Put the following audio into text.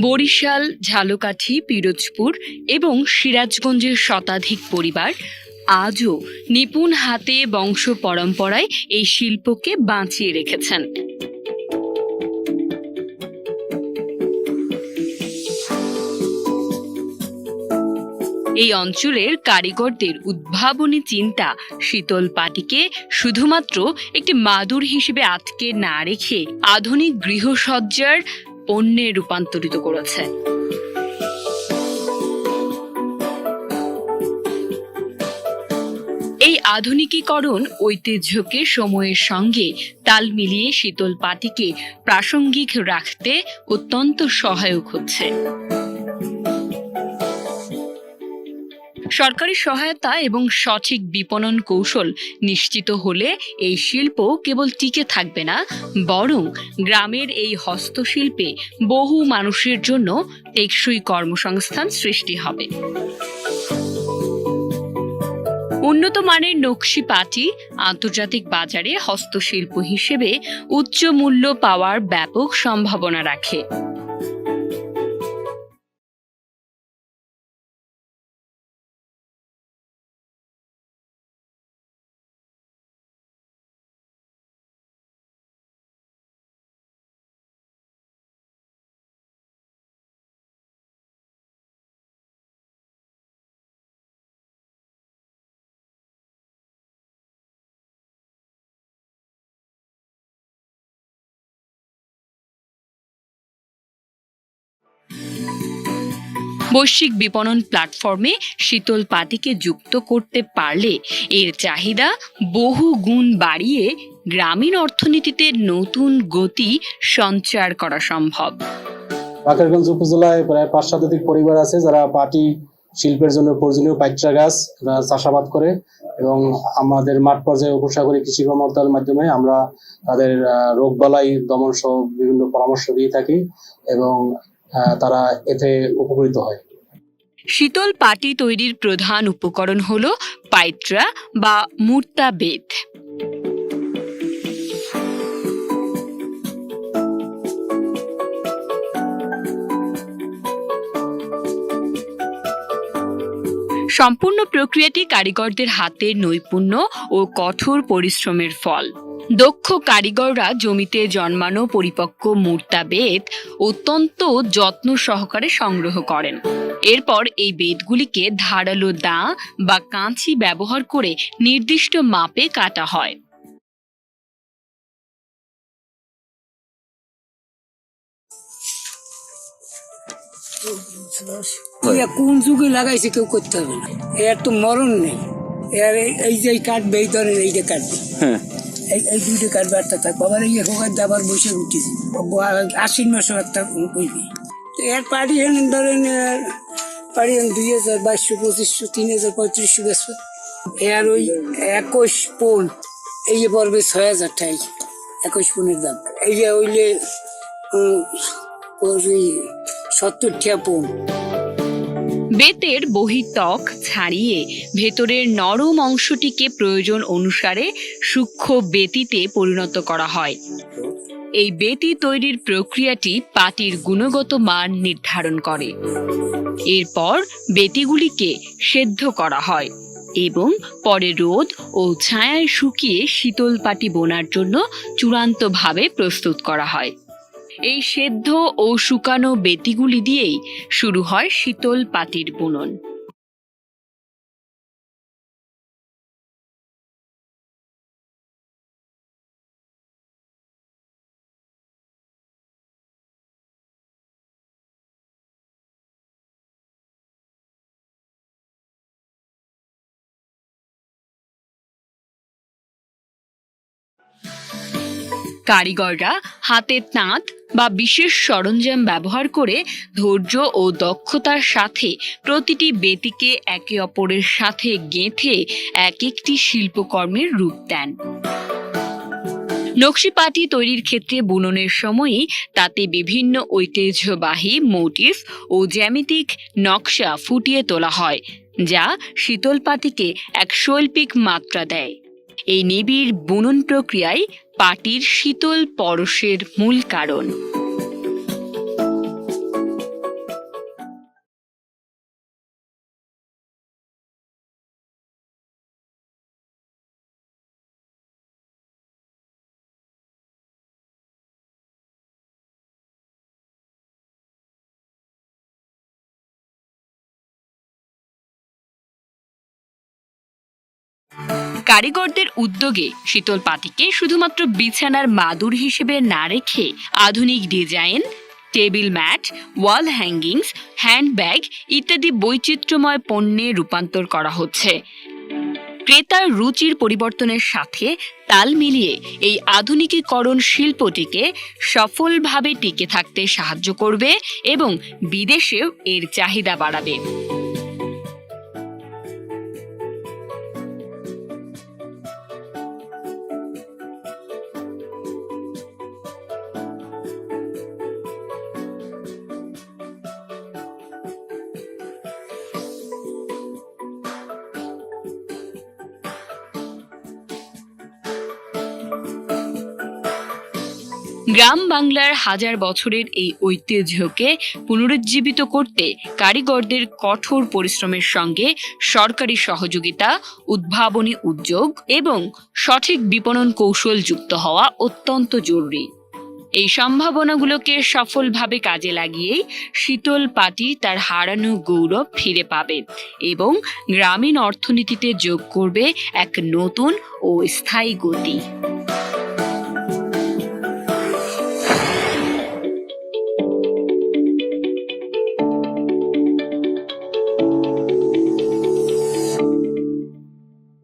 বরিশাল, ঝালকাঠি, পিরোজপুর এবং সিরাজগঞ্জের শতাধিক পরিবার আজও নিপুণ হাতে বংশ পরম্পরায় এই শিল্পকে বাঁচিয়ে রেখেছেন। এই অঞ্চলের কারিগরদের উদ্ভাবনী চিন্তা শীতল পাটিকে শুধুমাত্র একটি মাদুর হিসেবে আটকে না রেখে আধুনিক গৃহসজ্জার পণ্যে রূপান্তরিত করেছে। এই আধুনিকীকরণ ঐতিহ্যকে সময়ের সঙ্গে তাল মিলিয়ে শীতল পাটিকে প্রাসঙ্গিক রাখতে অত্যন্ত সহায়ক হচ্ছে। সরকারি সহায়তা এবং সঠিক বিপণন কৌশল নিশ্চিত হলে এই শিল্প কেবল টিকে থাকবে না, বরং গ্রামের এই হস্তশিল্পে বহু মানুষের জন্য টেকসই কর্মসংস্থান সৃষ্টি হবে। উন্নত মানের নকশি পাটি আন্তর্জাতিক বাজারে হস্তশিল্প হিসেবে উচ্চ মূল্য পাওয়ার ব্যাপক সম্ভাবনা রাখে। বৈশ্বিক বিপণন প্ল্যাটফর্মে শীতল পাটিকে যুক্ত করতে পারলে এর চাহিদা বহু গুণ বাড়িয়ে গ্রামীণ অর্থনীতিতে নতুন গতি সঞ্চার করা সম্ভব। বাকেরগঞ্জ উপজেলায় প্রায় পাঁচ শতাধিক পরিবার আছে যারা পাটি শিল্পের জন্য প্রয়োজনীয় পাইট্রা গাছ চাষাবাদ করে এবং আমাদের মাঠ পর্যায়ে উপসাগরী কৃষি কর্মকর্তার মাধ্যমে আমরা তাদের রোগ বালাই দমন সহ বিভিন্ন পরামর্শ দিয়ে থাকি এবং তারা এতে উপকৃত হয়। শীতল পাটি তৈরির প্রধান উপকরণ হল পাইট্রা বা মূর্তা বেত। সম্পূর্ণ প্রক্রিয়াটি কারিগরদের হাতের নৈপুণ্য ও কঠোর পরিশ্রমের ফল। দক্ষ কারিগররা জমিতে জন্মানো পরিপক্ক মূর্তা বেত অত্যন্ত যত্ন সহকারে সংগ্রহ করেন। এরপর এই বেদগুলিকে ধারালো দা বা কাঁচি ব্যবহার করে নির্দিষ্ট মাপে কাটা হয়। কোন যুগে লাগাইছে কেউ করতে হবে না। এর তো মরণ নেই। এর এই- এই যে কাটবে এই ধরেন যে কাটবে এই দুইটা কাটবে একটা থাকবে? আবার এই হোকার দাবার বসে উঠেছে। আশ্বিন মাসেও একটা কইবে। তো এর পাড়ি হেন ধরেন পাড়ি হেন দুই হাজার বাইশশো, পঁচিশশো, তিন হাজার পঁয়ত্রিশশো বেসবে এর ওই একুশ পন, এই যে পড়বে ছয় হাজার টাই, একুশ পনেরো দাম। এই যে ওইলে ওই সত্তর টিয়া পন। বেতের বহিত্বক ছাড়িয়ে ভেতরের নরম অংশটিকে প্রয়োজন অনুসারে সূক্ষ্ম বেতিতে পরিণত করা হয়। এই বেতি তৈরির প্রক্রিয়াটি পাটির গুণগত মান নির্ধারণ করে। এরপর বেতিগুলিকে সেদ্ধ করা হয় এবং পরে রোদ ও ছায়ায় শুকিয়ে শীতল পাটি বোনার জন্য চূড়ান্তভাবে প্রস্তুত করা হয়। এই সেদ্ধ ও শুকানো বেতিগুলি দিয়েই শুরু হয় শীতল পাতির বুনন। কারিগররা হাতে তাঁত বা বিশেষ সরঞ্জাম ব্যবহার করে ধৈর্য ও দক্ষতার সাথে প্রতিটি বেতিকে একে অপরের সাথে গেঁথে এক একটি শিল্পকর্মের রূপ দেন। নকশি পাটি তৈরির ক্ষেত্রে বুননের সময়ই তাতে বিভিন্ন ঐতিহ্যবাহী মোটিফ ও জ্যামিতিক নকশা ফুটিয়ে তোলা হয়, যা শীতল পাটিকে এক শৈল্পিক মাত্রা দেয়। এই নিবিড় বুনন প্রক্রিয়ায় পাটির শীতল পরশের মূল কারণ। কারিগরদের উদ্যোগে শীতল পাটিকে শুধুমাত্র বিছানার মাদুর হিসেবে না রেখে আধুনিক design, table mat, wall hangings, handbag ইত্যাদি বৈচিত্র্যময় পণ্যে রূপান্তর করা হচ্ছে। ক্রেতার রুচির পরিবর্তনের সাথে তাল মিলিয়ে এই আধুনিকীকরণ শিল্পটিকে সফলভাবে টিকে থাকতে সাহায্য করবে এবং বিদেশেও এর চাহিদা বাড়াবে। গ্রাম বাংলার হাজার বছরের এই ঐতিহ্যকে পুনরুজ্জীবিত করতে কারিগরদের কঠোর পরিশ্রমের সঙ্গে সরকারি সহযোগিতা, উদ্ভাবনী উদ্যোগ এবং সঠিক বিপণন কৌশল যুক্ত হওয়া অত্যন্ত জরুরি। এই সম্ভাবনাগুলোকে সফলভাবে কাজে লাগিয়েই শীতল পাটি তার হারানো গৌরব ফিরে পাবে এবং গ্রামীণ অর্থনীতিতে যোগ করবে এক নতুন ও স্থায়ী গতি।